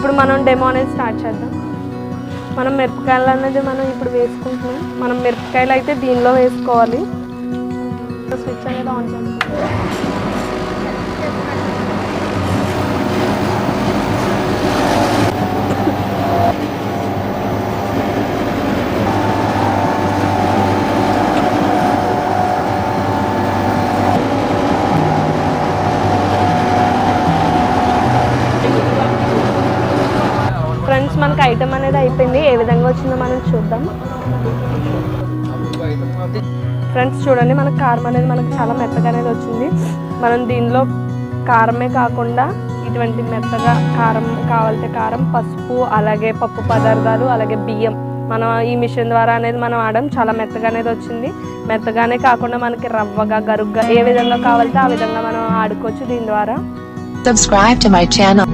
ఇప్పుడు మనం డెమో అనేది స్టార్ట్ చేద్దాం. మనం మిరపకాయలు అనేది మనం ఇప్పుడు వేసుకుంటున్నాం. మనం మిరపకాయలు అయితే దీనిలో వేసుకోవాలి. స్విచ్ అనేది ఆన్ చేస్తాం ఫ్రెండ్స్ మనకి ఐటమ్ అనేది అయిపోయింది. ఏ విధంగా వచ్చిందో మనం చూద్దాం. ఫ్రెండ్స్ చూడండి మనకు కారం అనేది మనకు చాలా మెత్తగా అనేది వచ్చింది. మనం దీనిలో కారమే కాకుండా ఇటువంటి మెత్తగా కారం కావాలంటే కారం పసుపు అలాగే పప్పు పదార్థాలు అలాగే బియ్యం మనం ఈ మిషన్ ద్వారా అనేది మనం ఆడడం చాలా మెత్తగా అనేది వచ్చింది. మెత్తగానే కాకుండా మనకి రవ్వగా గరుగ్గా ఏ విధంగా కావాలంటే ఆ విధంగా మనం ఆడుకోవచ్చు దీని ద్వారా. Subscribe to my channel